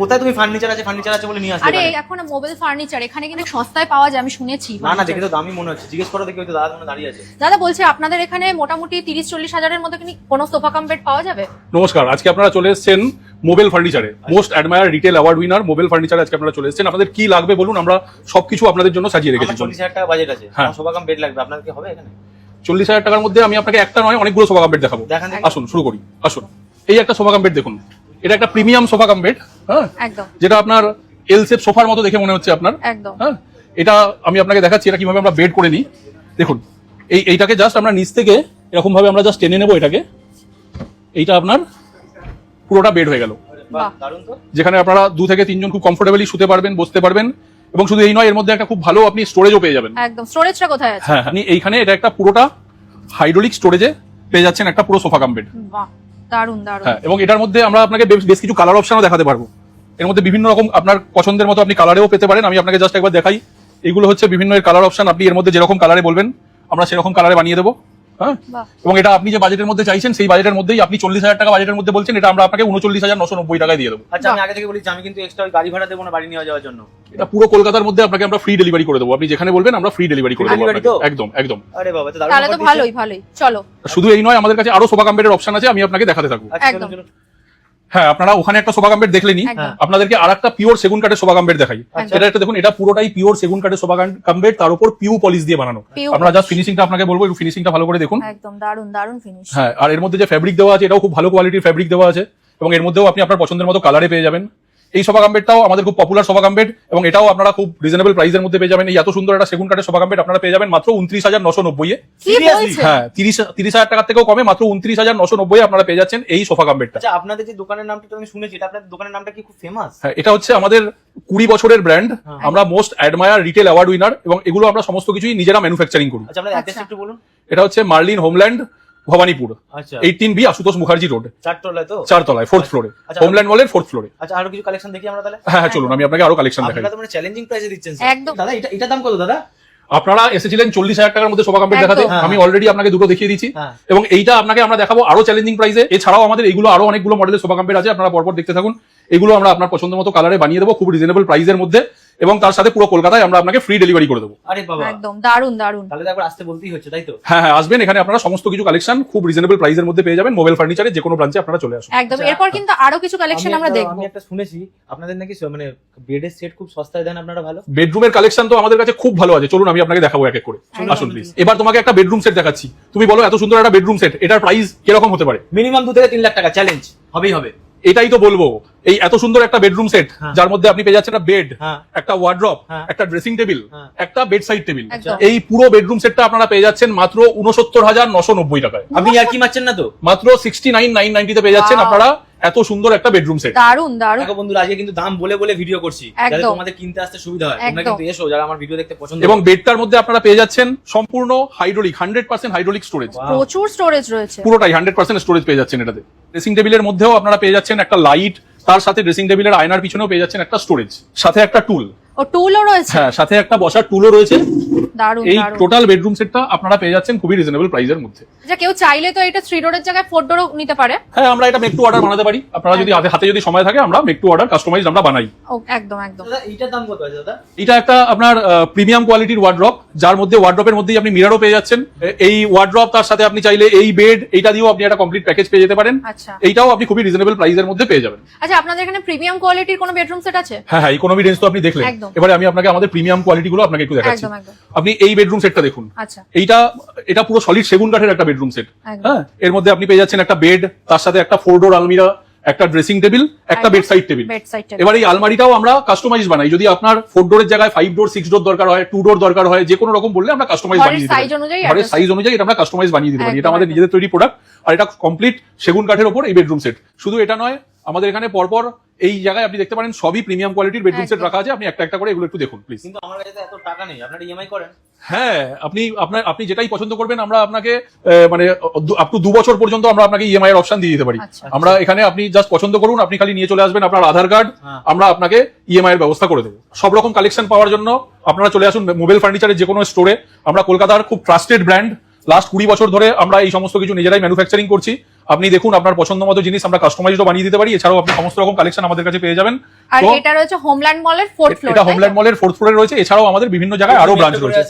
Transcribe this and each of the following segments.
কোথায় তুমি ফার্নিচার আছে ফার্নিচার আছে বলে নিয়ে আসতে আরে এখন? মোবাইল ফার্নিচার এখানে কিন্তু সস্তায় পাওয়া যায় আমি শুনেছি না না দেখে তো দামি মনে হচ্ছে। জিজ্ঞেস করো দেখি হয়তো দাদা মনে দাঁড়িয়ে আছে। দাদা বলছে আপনাদের এখানে মোটামুটি তিরিশ চল্লিশ হাজারের মধ্যে কি কোনো সোফা কাম বেড পাওয়া যাবে? নমস্কার আজকে আপনারা চলে এসেছেন mobile ফার্নিচারে most admire retail award winner mobile ফার্নিচারে আজকে আপনারা চলে এসেছেন। আপনাদের কি লাগবে বলুন আমরা সবকিছু আপনাদের জন্য সাজিয়ে রেখেছি। চল্লিশ হাজার টাকা বাজেট আছে। হ্যাঁ। আমার শোভাকাম বেড লাগবে? আপনার কি হবে এখানে? চল্লিশ হাজার টাকার মধ্যে আমি আপনাকে একটা নয় অনেকগুলো সোফা কাম্পেট দেখাবো। দেখান আসুন শুরু করি। আসুন। এই একটা সোফা কাম্পেট দেখুন। এটা একটা প্রিমিয়াম সোফা কাম্পেট হ্যাঁ? একদম। যেটা আপনার এল সেপ সোফার মতো দেখে মনে হচ্ছে আপনার একদম। হ্যাঁ? এটা আমি আপনাকে দেখাচ্ছি এটা কীভাবে আমরা বেড করে নিই। দেখুন এই এইটাকে জাস্ট আমরা নিচ থেকে এরকম ভাবে আমরা জাস্ট টেনে নেব এটাকে। এইটা আপনার পুরোটা বেড হয়ে গেল। যেখানে আপনারা দু থেকে তিনজন খুব কমফোর্টেবলি শুতে পারবেন বসতে পারবেন এবং শুধু এই নয় এর মধ্যে একটা খুব ভালো আপনি স্টোরেজও পেয়ে যাবেন। একদম। স্টোরেজটা কোথায় আছে? হ্যাঁ আপনি এইখানে এটা একটা পুরোটা হাইড্রোলিক স্টোরেজে পেয়ে যাচ্ছেন একটা পুরো সোফা কাম বেড। দারুণ দারুণ হ্যাঁ এবং এটার মধ্যে আমরা আপনাকে বেশ কিছু কালার অপশনও দেখাতে পারব। এর মধ্যে বিভিন্ন রকম আপনার পছন্দের মতো আপনি কালারেও পেতে পারেন। আমি আপনাকে জাস্ট একবার দেখাই। এগুলো হচ্ছে বিভিন্ন কালার অপশন আপনি এর মধ্যে যেরকম কালারে বলবেন, আমরা সেরকম কালারে বানিয়ে দেবো। হ্যাঁ? এবং এটা আপনি যে বাজেটের মধ্যে চাইছেন সেই বাজেটের মধ্যেই আপনি চল্লিশ হাজার টাকা বাজেটের মধ্যে বলছেন এটা আমরা আপনাকে উনচল্লিশ হাজার নশো নব্বই টাকায় দিয়ে দেবো। আচ্ছা আমি আগে থেকে বলছি আমি কিন্তু এক্সট্রা গাড়ি ভাড়া দেবো না বাড়ি নিয়ে যাওয়ার জন্য। এটা পুরো কলকাতার মধ্যে আপনাকে আমরা ফ্রি ডেলিভারি করে দেবো। আপনি যেখানে বলবেন আমরা ফ্রি ডেলিভারি করে দেবো। একদম একদম। আরে বাবা তাহলে তো ভালোই ভালোই। চলো। শুধু এই নয় আমাদের কাছে আরও সোফা কাম্পেটের অপশন আছে আমি আপনাকে দেখাতে থাকব। আচ্ছা, একদম। হ্যাঁ আপনারা ওখানে একটা সোফা কাম্পেট দেখলেনি আপনাদেরকে আর একটা পিওর সেগুন কাঠের সোফা কাম্পেট দেখাই। এটা একটা দেখুন এটা পুরোটাই পিওর সেগুন কাঠের সোফা কাম্পেট তার উপর পিউ পলিশ দিয়ে বানানো। আপনারা জাস্ট ফিনিশিংটা আপনাকে বলব একটু ফিনিশিংটা ভালো করে দেখুন। একদম দারুণ দারুণ ফিনিশ হ্যাঁ আর এর মধ্যে যে ফ্যাব্রিক দেওয়া আছে এটাও খুব ভালো কোয়ালিটির ফ্যাব্রিক দেওয়া আছে। এবং এর মধ্যেও আপনি আপনার পছন্দের মতো কালারে পেয়ে যাবেন। এই সোফা কাম্পেটটাও আমাদের খুব পপুলার সোফা কাম্পেট এবং এটাও আপনারা খুব রিজনেবল প্রাইসের মধ্যে পেয়ে যাবেন। এই এত সুন্দর একটা সেগুন কাঠের সোফা কাম্পেট আপনারা পেয়ে যাবেন মাত্র উনত্রিশ হাজার নশো নব্বই? বলছে হ্যাঁ তিরিশ তিরিশ হাজার টাকার থেকেও কমে মাত্র উনত্রিশ হাজার নশো নব্বই আপনারা পেয়ে যাচ্ছেন এই সোফা কাম্পেটটা আচ্ছা আপনাদের যে দোকানের নামটা তো আমি শুনেছি এটা আপনাদের দোকানের নামটা কি খুব ফেমাস হ্যাঁ এটা হচ্ছে আমাদের কুড়ি বছরের ব্র্যান্ড। আমরা most admire retail award winner এবং এগুলো আমরা সমস্ত কিছুই নিজেরা ম্যানুফ্যাকচারিং করি। আচ্ছা অ্যাড্রেস আচ্ছা। একটু বলুন। এটা হচ্ছে মার্লিন হোমল্যান্ড। ভবানীপুর। আচ্ছা। Eighteen B Ashutosh Mukherjee road চারতলায় তো? চারতলায় ফোর্থ ফ্লোরে আচ্ছা। হোমল্যান্ড মলের ফোর্থ ফ্লোরে আচ্ছা আরও কিছু কালেকশন দেখি আমরা তাহলে? হ্যাঁ হ্যাঁ চলুন আমি আপনাকে আরও কালেকশন দেখাই। আপনারা তো মানে চ্যালেঞ্জিং প্রাইসে দিচ্ছেন একদম। দাদা এটা এটা দাম কত দাদা? আপনারা এসেছিলেন চল্লিশ হাজার টাকার মধ্যে সোফা কাম্পেট দেখাতে। হ্যাঁ। আমি অলরেডি আপনাকে দুটো দেখিয়ে দিচ্ছি। হ্যাঁ। এবং এইটা আপনাকে আমরা দেখাবো আরও চ্যালেঞ্জিং প্রাইসে এছাড়াও আমাদের এইগুলো আরও অনেকগুলো মডেলের সোফা কাম্পেট আছে আপনারা পরপর দেখতে থাকুন। এগুলো আমরা আপনার পছন্দ মতো কালারে বানিয়ে দেবো খুব রিজনেবল প্রাইসের মধ্যে এবং তার সাথে পুরো কলকাতায় আমরা আপনাকে ফ্রি ডেলিভারি করে দেবো। আরে বাবা। একদম দারুণ দারুণ তাহলে তো একবার আসতে বলতেই হচ্ছে তাই তো? হ্যাঁ হ্যাঁ আসবেন এখানে আপনারা সমস্ত কিছু কালেকশন খুব রিজনেবল প্রাইসের মধ্যে পেয়ে যাবেন। মোবাইল ফার্নিচারের যে কোনো ব্রাঞ্চে আপনারা চলে আসুন। একদম আচ্ছা। এরপর কিন্তু আরও কিছু কালেকশন আমরা দেখব। আমি একটা শুনেছি আপনাদের নাকি মানে বেডের সেট খুব সস্তায় দেন আপনারা ভালো? বেডরুমের কালেকশন তো আমাদের কাছে খুব ভালো আছে। চলুন আমি আপনাকে দেখাবো এক এক করে। আসুন প্লিজ এবার তোমাকে একটা বেডরুম সেট দেখাচ্ছি। তুমি বলো এত সুন্দর একটা বেডরুম সেট এটার প্রাইস কীরকম হতে পারে? মিনিমাম দু থেকে তিন লাখ টাকা চ্যালেঞ্জ হবেই হবে। এটাই তো বলব এই এত সুন্দর একটা বেডরুম সেট হ্যাঁ। যার মধ্যে আপনি পেয়ে যাচ্ছেন একটা বেড হ্যাঁ। একটা ওয়ার্ড্রপ হ্যাঁ। একটা ড্রেসিং টেবিল। একটা বেড সাইড টেবিল এই পুরো বেডরুম সেটটা আপনারা পেয়ে যাচ্ছেন মাত্র উনসত্তর হাজার নশো নব্বই টাকায় আপনি আর কি মারছেন না তো মাত্র সিক্সটি নাইন নাইন নাইনটিতে পেয়ে যাচ্ছেন আপনারা এত সুন্দর একটা বেডরুম সেট দারুণ দারুণ দেখো বন্ধুরা আজকে কিন্তু দাম বলে বলে ভিডিও করছি। যাতে তোমাদের কিনতে আসতে সুবিধা হয়। তোমরা কিন্তু এসো যারা আমার ভিডিও দেখতে পছন্দ এবং। বেডটার মধ্যে আপনারা পেয়ে যাচ্ছেন সম্পূর্ণ hydraulic hundred percent hydraulic storage প্রচুর স্টোরেজ রয়েছে। পুরোটাই হান্ড্রেড পার্সেন্ট স্টোরেজ পেয়ে যাচ্ছেন এটাতে। ড্রেসিং টেবিলের মধ্যেও আপনারা পেয়ে যাচ্ছেন একটা লাইট তার সাথে ড্রেসিং টেবিলের আয়নার পিছনেও পেয়ে যাচ্ছেন একটা স্টোরেজ সাথে একটা টুল ও টুলও রয়েছে? হ্যাঁ সাথে একটা বসার টুলও রয়েছে। এই টোটাল বেডরুম সেটটা আপনারা পেয়ে যাচ্ছেন খুবই রিজনেবল প্রাইসের মধ্যে। আচ্ছা কেউ চাইলে তো এটা থ্রি ডোরের জায়গায় ফোর ডোরও নিতে পারে। হ্যাঁ আমরা এটা মেক টু অর্ডার বানাতে পারি। আপনারা যদি হাতে হাতে যদি সময় থাকে আমরা মেক টু অর্ডার কাস্টমাইজ আমরা বানাই। ও একদম একদম। এইটার দাম কত আছে দাদা? এটা একটা আপনার প্রিমিয়াম কোয়ালিটির ওয়ার্ড্রপ যার মধ্যে ওয়ার্ড্রপের মধ্যেই আপনি মিরারও পেয়ে যাচ্ছেন। এই ওয়ার্ড্রপ তার সাথে আপনি চাইলে এই বেড এইটা দিয়েও আপনি একটা কমপ্লিট প্যাকেজ পেয়ে যেতে পারেন। আচ্ছা। এইটাও আপনি খুবই রিজনেবল প্রাইসের মধ্যে পেয়ে যাবেন। আচ্ছা আপনাদের এখানে প্রিমিয়াম কোয়ালিটির কোনো বেডরুম সেট আছে? হ্যাঁ হ্যাঁ ইকোনমি রেঞ্জ তো আপনি দেখলেন। এবারে আমি আপনাকে আমাদের প্রিমিয়াম কোয়ালিটি গুলো আপনাকে একটু দেখাচ্ছি। আপনি এই বেডরুম সেটটা দেখুন। আচ্ছা। এইটা এটা পুরো সলিড সেগুন কাঠের একটা বেডরুম সেট হ্যাঁ? এর মধ্যে আপনি পেয়ে যাচ্ছেন একটা বেড তার সাথে একটা ফোর ডোর আলমিরা একটা ড্রেসিং টেবিল একটা। বেড সাইড টেবিল এবার এই আলমারিটাও আমরা কাস্টমাইজ বানাই। যদি আপনার ফোর ডোরের জায়গায় ফাইভ ডোর সিক্স ডোর দরকার হয় টু ডোর দরকার হয় যে কোনো রকম বললে আমরা কাস্টমাইজ বানিয়ে দিতে পারি। ঘরের সাইজ অনুযায়ী এটা আমরা কাস্টমাইজ বানিয়ে দিতে পারি। এটা আমাদের নিজেদের তৈরি প্রোডাক্ট আর এটা কমপ্লিট সেগুন কাঠের ওপর এই বেডরুম সেট শুধু এটা নয় আমাদের এখানে পরপর এই জায়গায় আপনি দেখতে পারেন সবই প্রিমিয়াম কোয়ালিটির বেডরুম সেট রাখা আছে। আপনি একটা একটা করে এগুলো একটু দেখুন প্লিজ কিন্তু আমার কাছে এত টাকা নেই। আপনারা ইএমআই করেন? হ্যাঁ আপনি আপনার আপনি যেটাই পছন্দ করবেন আমরা আপনাকে আহ, মানে আপ টু দু বছর পর্যন্ত আমরা আপনাকে ইএমআই এর অপশন দিয়ে দিতে পারি। আচ্ছা। আমরা এখানে আপনি জাস্ট পছন্দ করুন আপনি খালি নিয়ে চলে আসবেন আপনার আধার কার্ড হ্যাঁ। আমরা আপনাকে ইএমআই এর ব্যবস্থা করে দেবো। সব রকম কালেকশন পাওয়ার জন্য আপনারা চলে আসুন মোবাইল ফার্নিচারের যে কোনো স্টোরে আমরা কলকাতার খুব ট্রাস্টেড ব্র্যান্ড লাস্ট কুড়ি বছর ধরে আমরা এই সমস্ত কিছু নিজেরাই ম্যানুফ্যাকচারিং করছি। আপনি দেখুন আপনার পছন্দ মতো জিনিস আমরা কাস্টমাইজও বানিয়ে দিতে পারি। এছাড়াও আপনি সমস্ত রকম কালেকশন আমাদের কাছে পেয়ে যাবেন। আর এটা রয়েছে হোমল্যান্ড মলের ফোর্থ ফ্লোর এটা হোমল্যান্ড মলের ফোর্থ ফ্লোরে রয়েছে। এছাড়াও আমাদের বিভিন্ন জায়গায় আরও ব্রাঞ্চ রয়েছে।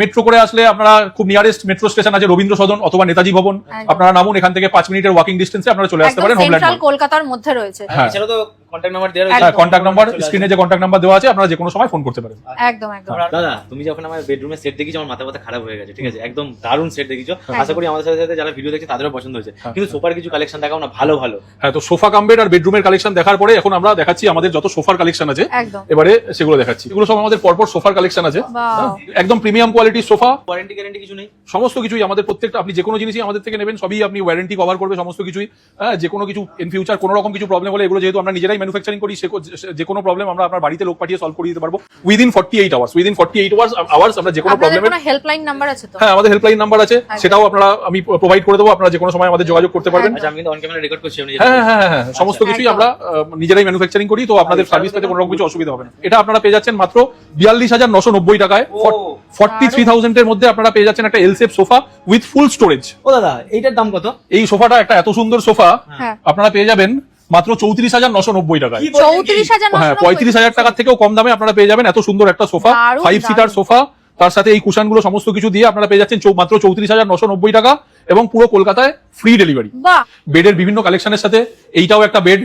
মেট্রো করে আসলে আপনারা খুব নিয়ারেস্ট মেট্রো স্টেশন আছে রবীন্দ্র সদন অথবা নেতাজি ভবন। আপনারা নামুন এখান থেকে পাঁচ মিনিটের ওয়াকিং ডিস্টেন্সে আপনারা চলে আসতে পারেন হোমল্যান্ড সেন্ট্রাল কলকাতার মধ্যে রয়েছে। হ্যাঁ। এছাড়াও তো কন্ট্যাক্ট নাম্বার দেওয়া। হ্যাঁ কন্ট্যাক্ট নাম্বার স্ক্রিনে যে কন্ট্যাক্ট নাম্বার দেওয়া আছে আপনারা যে কোনো সময় ফোন করতে পারেন। একদম একদম। দাদা তুমি যখন আমার বেডরুমের সেট দেখিছো আমার মাথা ব্যথা খারাপ হয়ে গেছে ঠিক আছে? একদম দারুণ সেট দেখিছো আশা করি আমাদের সাথে সাথে যারা ভিডিও দেখছে তাদেরও পছন্দ হয়েছে। হ্যাঁ। কিন্তু সোফার কিছু কালেকশন দেখাও না ভালো ভালো। হ্যাঁ তো সোফা কাম বেড আর বেডরুমের কালেকশন দেখার পরে এখন আমরা দেখাচ্ছি আমাদের যত সোফার কালেকশন আছে এবারে সেগুলো দেখাচ্ছি। এগুলো সব আমাদের পরপর সোফার কালেকশন আছে। হ্যাঁ, একদম প্রিমিয়াম কোয়ালিটির সোফা। ওয়ারেন্টি গ্যারেন্টি কিছু নেই? সমস্ত কিছুই আমাদের প্রত্যেকটা আপনি যে কোনো জিনিসই আমাদের থেকে নেবেন সবই আপনি ওয়ারেন্টি কভার করবে সমস্ত কিছুই। হ্যাঁ যে কোনো কিছু ইন ফিউচার কোনো রকম কিছু প্রবলেম হলে এগুলো যেহেতু আমরা নিজেরাই ম্যানুফ্যাকচারিং করি যে কোনো প্রবলেম আমরা আপনার বাড়িতে লোক পাঠিয়ে সলভ করে দিতে পারব। Within forty eight hours within forty eight hours hours আমরা যে কোনো কোনো হেল্পলাইন নাম্বার আছে হ্যাঁ আমাদের হেল্পলাইন নাম্বার আছে। সেটাও আপনারা আমি প্রোভাইড করে দেবো আপনারা যে কোনো সময় আমাদের যোগাযোগ করতে পারবেন। আচ্ছা হ্যাঁ হ্যাঁ হ্যাঁ হ্যাঁ, সমস্ত কিছুই আমরা নিজেরাই ম্যানুফ্যাকচারিং করি তো আপনাদের সার্ভিস পেতে কোনো রকম কিছু অসুবিধা হবে না। এটা আপনারা পেয়ে যাচ্ছেন মাত্র বিয়াল্লিশ হাজার নশো নব্বই টাকায়। ফর্টি থ্রি থাউজেন্ডের মধ্যে আপনারা পেয়ে যাচ্ছেন একটা L shape sofa with full storage ও দাদা এইটার দাম কত? এই সোফাটা একটা এত সুন্দর সোফা। হ্যাঁ। আপনারা পেয়ে যাবেন মাত্র চৌত্রিশ হাজার নশো নব্বই টাকায়। হ্যাঁ পঁয়ত্রিশ হাজার টাকার থেকেও কম দামে আপনারা পেয়ে যাবেন এত সুন্দর একটা সোফা। Five seater sofa. তার সাথে এই কুশনগুলো সমস্ত কিছু দিয়ে আপনারা পেয়ে যাচ্ছেন মাত্র চৌত্রিশ হাজার নশো নব্বই টাকা এবং পুরো কলকাতায় ফ্রি ডেলিভারি বেডের বিভিন্ন কালেকশনের সাথে এইটাও একটা বেড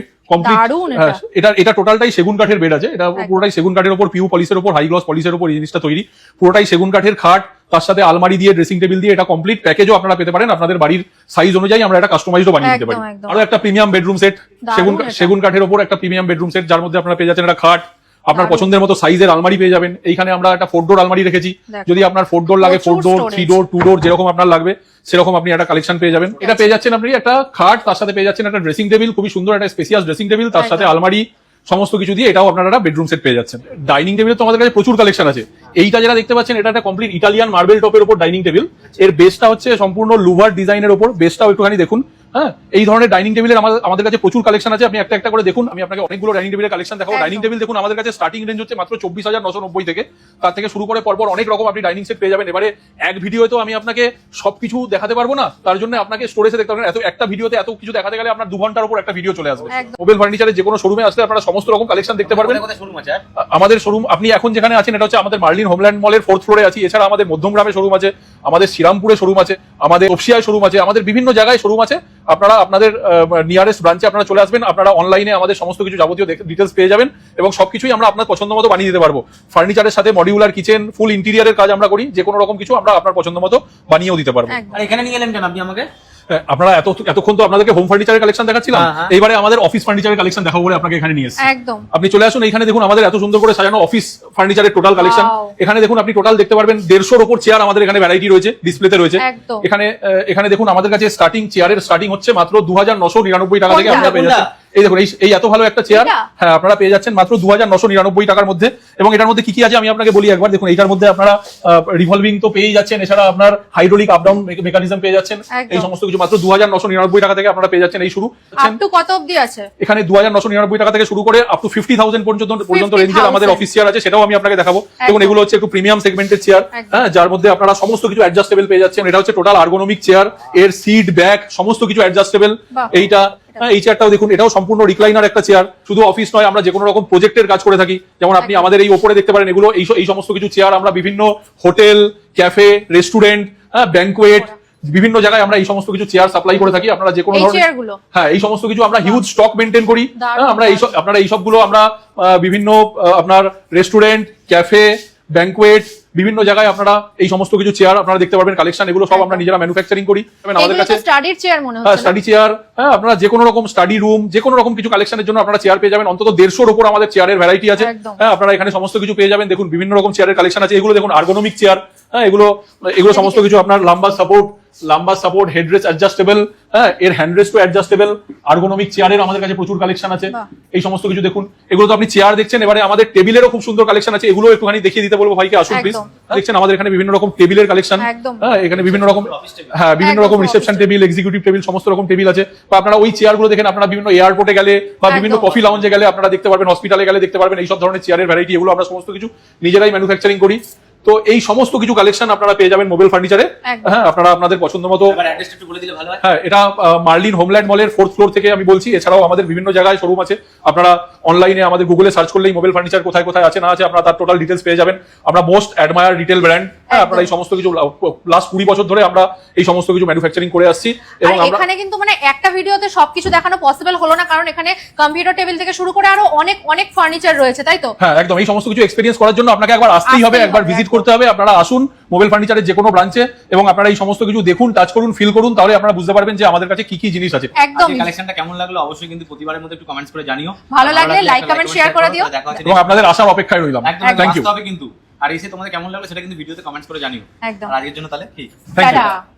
এটা। এটা এটা টোটালটাই সেগুন কাঠের বেড আছে। এটা পুরোটাই সেগুন কাঠের উপর পিউ পলিসের উপর হাই গ্লস পলিশের উপর এই জিনিসটা তৈরি। পুরোটাই সেগুন কাঠের খাট তার সাথে আলমারি দিয়ে ড্রেসিং টেবিল দিয়ে এটা কমপ্লিট প্যাকেজও আপনারা পেতে পারেন। আপনাদের বাড়ির সাইজ অনুযায়ী আমরা এটা কাস্টমাইজও বানিয়ে দিতে পারি। আরও একটা প্রিমিয়াম বেডরুম সেট সেগুন সেগুন কাঠের উপর একটা প্রিমিয়াম বেডরুম সেট যার মধ্যে আপনারা পেয়ে যাচ্ছেন একটা খাট আপনার পছন্দের মতো সাইজের আলমারি পেয়ে যাবেন। এইখানে আমরা একটা ফোর ডোর আলমারি রেখেছি। যদি আপনার ফোর ডোর লাগে four door three door two door যেরকম আপনার লাগবে সেরকম আপনি একটা কালেকশন পেয়ে যাবেন। এটা পেয়ে যাচ্ছেন আপনি একটা খাট তার সাথে পেয়ে যাচ্ছেন একটা ড্রেসিং টেবিল খুবই সুন্দর একটা স্পেসিয়াস ড্রেসিং টেবিল তার সাথে আলমারি সমস্ত কিছু দিয়ে এটাও আপনারা একটা বেডরুম সেট পেয়ে যাচ্ছেন। ডাইনিং টেবিল তো আমাদের কাছে প্রচুর কালেকশন আছে। এইটা যেটা দেখতে পাচ্ছেন এটা একটা কমপ্লিট ইটালিয়ান মার্বেল টপের উপর ডাইনিং টেবিলের বেসটা হচ্ছে সম্পূর্ণ লুভার ডিজাইনের উপর। বেসটাও একটুখানি দেখুন। হ্যাঁ এই ধরনের ডাইনিং টেবিলের আমাদের আমাদের কাছে প্রচুর কালেকশন আছে। আপনি একটা একটা করে দেখুন। আমি আপনাকে অনেকগুলো ডাইনিং টেবিলের কালেকশন দেখাবো। ডাইনিং টেবিল দেখুন আমাদের কাছে স্টার্টিং রেঞ্জ হচ্ছে মাত্র চব্বিশ হাজার নশো নব্বই থেকে। তার থেকে শুরু করে পরপর অনেক রকম আপনি ডাইনিং সেট পেয়ে যাবেন। এবারে এক ভিডিওতে তো আমি আপনাকে সবকিছু দেখাতে পারব না। তার জন্য আপনাকে স্টোরেজে দেখতে পারবেন এত একটা ভিডিওতে এত কিছু দেখাতে গেলে আপনার দু ঘণ্টার উপর একটা ভিডিও চলে আসবে। মোবাইল ফার্নিচারের যে কোনো শোরুমে আসলে আপনারা সমস্ত রকম কালেকশন দেখতে পারবেন? আমাদের শোরুম আপনি এখন যেখানে আছেন এটা হচ্ছে আমাদের মার্লিন হোমল্যান্ড মলের ফোর্থ ফ্লোরে আছি। এছাড়া আমাদের মধ্যমগ্রামে শোরুম আছে আমাদের শ্রীরামপুরে শোরুম আছে আমাদের ওপসিয়ায় শোরুম আছে আমাদের বিভিন্ন জায়গায় শোরুম আছে। আপনারা আপনাদের নিয়ারেস্ট ব্রাঞ্চে আপনারা চলে আসবেন, আপনারা অনলাইনে আমাদের সমস্ত কিছু যাবতীয় ডিটেলস পেয়ে যাবেন এবং সবকিছুই আমরা আপনার পছন্দ মতো বানিয়ে দিতে পারব। ফার্নিচারের সাথে মডিউলার কিচেন ফুল ইন্টিরিয়ারের কাজ আমরা করি যে কোনো রকম কিছু আমরা আপনার পছন্দ মতো বানিয়েও দিতে পারব। আর এখানে নিয়ে এলেন কেন আপনি আমাকে? আপনারা এত এতক্ষণ তো আপনাদেরকে হোম ফার্নিচারের কালেকশন দেখাচ্ছিলাম। হ্যাঁ, হ্যাঁ। এইবারে আমাদের অফিস ফার্নিচারের কালেকশন দেখাবো বলে আপনাকে এখানে নিয়ে এসেছি। একদম। আপনি চলে আসুন এখানে দেখুন আমাদের এত সুন্দর করে সাজানো অফিস ফার্নিচারের টোটাল কালেকশন এখানে দেখুন আপনি টোটাল দেখতে পারবেন দেড়শোর ওপর চেয়ার আমাদের এখানে ভ্যারাইটি রয়েছে ডিসপ্লেতে রয়েছে। একদম। এখানে এখানে দেখুন আমাদের কাছে স্টার্টিং চেয়ারের স্টার্টিং হচ্ছে মাত্র দু হাজার নশো নিরানব্বই টাকা থেকে আমরা আপনারা পেয়ে? যাচ্ছেন। এই দেখুন এই- এত ভালো একটা চেয়ার হ্যাঁ আপনারা পেয়ে যাচ্ছেন মাত্র দু হাজার নশো নিরানব্বই টাকার মধ্যে। এবং এটার মধ্যে কি কি আছে আমি আপনাকে বলি একবার। দেখুন এটার মধ্যে আপনারা রিভলভিং তো পেয়েই যাচ্ছেন এছাড়া আপনার হাইড্রোলিক আপ ডাউন মেকানিজম পেয়ে যাচ্ছেন। এই সমস্ত কিছু মাত্র দু হাজার নশো নিরানব্বই টাকা থেকে আপনারা পেয়ে যাচ্ছেন এই শুরু। কত অবধি আছে? এখানে দু হাজার নশো নিরানব্বই টাকা থেকে শুরু করে আপ টু ফিফটি থাউজেন্ড পর্যন্ত পর্যন্ত 50,000 রেঞ্জের আমাদের অফিস চেয়ার আছে সেটাও আমি আপনাকে দেখাবো। দেখুন এগুলো হচ্ছে একটু প্রিমিয়াম সেগমেন্টের চেয়ার হ্যাঁ যার মধ্যে আপনারা সমস্ত কিছু অ্যাডজাস্টেবল পেয়ে যাচ্ছেন। এটা হচ্ছে টোটাল আর্গোনমিক চেয়ারের সিট ব্যাক সমস্ত কিছু অ্যাডজাস্টেবল এইটা হ্যাঁ, এই চেয়ারটাও দেখুন এটাও সম্পূর্ণ রিক্লাইনার একটা চেয়ার শুধু অফিস নয় আমরা যে কোনো রকম প্রজেক্টের কাজ করে থাকি। যেমন আপনি আমাদের এই ওপরে দেখতে পারেন এগুলো এই এই সমস্ত কিছু চেয়ার আমরা বিভিন্ন হোটেল ক্যাফে রেস্টুরেন্ট হ্যাঁ ব্যাংকুয়েট বিভিন্ন জায়গায় আমরা এই সমস্ত কিছু চেয়ার সাপ্লাই করে থাকি। আপনারা যে কোনো ধরনের হ্যাঁ এই সমস্ত কিছু আমরা হিউজ স্টক মেনটেন করি। হ্যাঁ, আমরা এই আপনারা এই সবগুলো আমরা বিভিন্ন আপনার রেস্টুরেন্ট ক্যাফে ব্যাংকুয়েট বিভিন্ন জায়গায় আপনারা এই সমস্ত কিছু চেয়ার আপনারা দেখতে পারবেন। কালেকশন এগুলো সব আমরা নিজেরা ম্যানুফ্যাকচারিং করি। আমাদের কাছে তো স্টাডির চেয়ার মনে হচ্ছে স্টাডি চেয়ার হ্যাঁ আপনারা যে কোনো রকম স্টাডি রুম যে কোনো রকম কিছু কালেকশনের জন্য আপনারা চেয়ার পেয়ে যাবেন। অন্তত দেড়শোর উপর আমাদের চেয়ারের ভ্যারাইটি আছে। হ্যাঁ আপনারা এখানে সমস্ত কিছু পেয়ে যাবেন। দেখুন বিভিন্ন রকম চেয়ারের কালেকশন আছে। এগুলো দেখুন আর্গোনমিক চেয়ার হ্যাঁ এগুলো এগুলো সমস্ত কিছু আপনার লাম্বা সাপোর্ট লাম্বা সাপোর্ট হেডরেস অ্যাডজাস্টেবল হ্যাঁ এর হ্যান্ডরেস টু অ্যাডজাস্টেবল আর্গোনমিক চেয়ারের আমাদের কাছে প্রচুর কালেকশন আছে। এই সমস্ত কিছু দেখুন। এগুলো তো আপনি চেয়ার দেখছেন। এবারে আমাদের টেবিলেরও খুব সুন্দর কালেকশন আছে। এগুলো একটুখানি দেখিয়ে দিতে বলব ভাইকে। আসুন প্লিজ দেখছেন আমাদের এখানে বিভিন্ন রকম টেবিলের কালেকশন হ্যাঁ এখানে বিভিন্ন রকম হ্যাঁ বিভিন্ন রকম রিসেপশন টেবিল এক্সিকিউটিভ টেবিল সমস্ত রকম টেবিল আছে। বা আপনারা ওই চেয়ারগুলো দেখেন আপনারা বিভিন্ন এয়ারপোর্টে গেলে বা বিভিন্ন কফি লাউঞ্জে গেলে আপনারা দেখতে পারবেন হসপিটালে গেলে দেখতে পারবেন এই সব ধরনের চেয়ারের ভ্যারাইটি এগুলো আমরা সমস্ত কিছু নিজেরাই ম্যানুফ্যাকচারিং করি। তো এই সমস্ত কিছু কালেকশন আপনারা পেয়ে যাবেন মোবাইল ফার্নিচারে হ্যাঁ আপনারা আপনাদের পছন্দ মতো এবার অ্যাড্রেসটা একটু বলে দিলে ভালো হয়। হ্যাঁ এটা মার্লিন হোমল্যান্ড মলের ফোর্থ ফ্লোর থেকে আমি বলছি। এছাড়াও আমাদের বিভিন্ন জায়গায় শোরুম আছে। আপনারা অনলাইনে আমাদের গুগলে সার্চ করলেই মোবাইল ফার্নিচার কোথায় কোথায় আছে না আছে আপনারা তার টোটাল ডিটেলস পেয়ে যাবেন। আমরা মোস্ট অ্যাডমায়ার রিটেল ব্র্যান্ড হ্যাঁ আপনারা এই সমস্ত কিছু লাস্ট কুড়ি বছর ধরে আমরা এই সমস্ত কিছু ম্যানুফ্যাকচারিং করে আসছি। এবং আমরা এখানে কিন্তু মানে একটা ভিডিওতে সবকিছু দেখানো পসিবল হলো না কারণ এখানে কম্পিউটার টেবিল থেকে শুরু করে আরও অনেক অনেক ফার্নিচার রয়েছে তাই তো? হ্যাঁ একদম। এই সমস্ত কিছু এক্সপিরিয়েন্স করার জন্য আপনাকে একবার আসতেই হবে একবার ভিজিট। করতে হবে আপনারা আসুন মোবাইল ফার্নিচারের যে কোনো ব্রাঞ্চে এবং আপনারা এই সমস্ত কিছু দেখুন টাচ করুন ফিল করুন তাহলে আপনারা বুঝতে পারবেন যে আমাদের কাছে কি কি জিনিস আছে। একদম কালেকশনটা কেমন লাগল? অবশ্যই কিন্তু প্রতিবারের মধ্যে একটু কমেন্টস করে জানিও। ভালো লাগলে লাইক কমেন্ট শেয়ার করে দিও। এবং আপনাদের আসার অপেক্ষায় রইলাম। থ্যাংক ইউ তবে কিন্তু। আর এসে তোমাদের কেমন লাগল সেটা কিন্তু ভিডিওতে কমেন্টস করে জানিও। একদম। আর আজকের জন্য তাহলে ঠিক। Thank you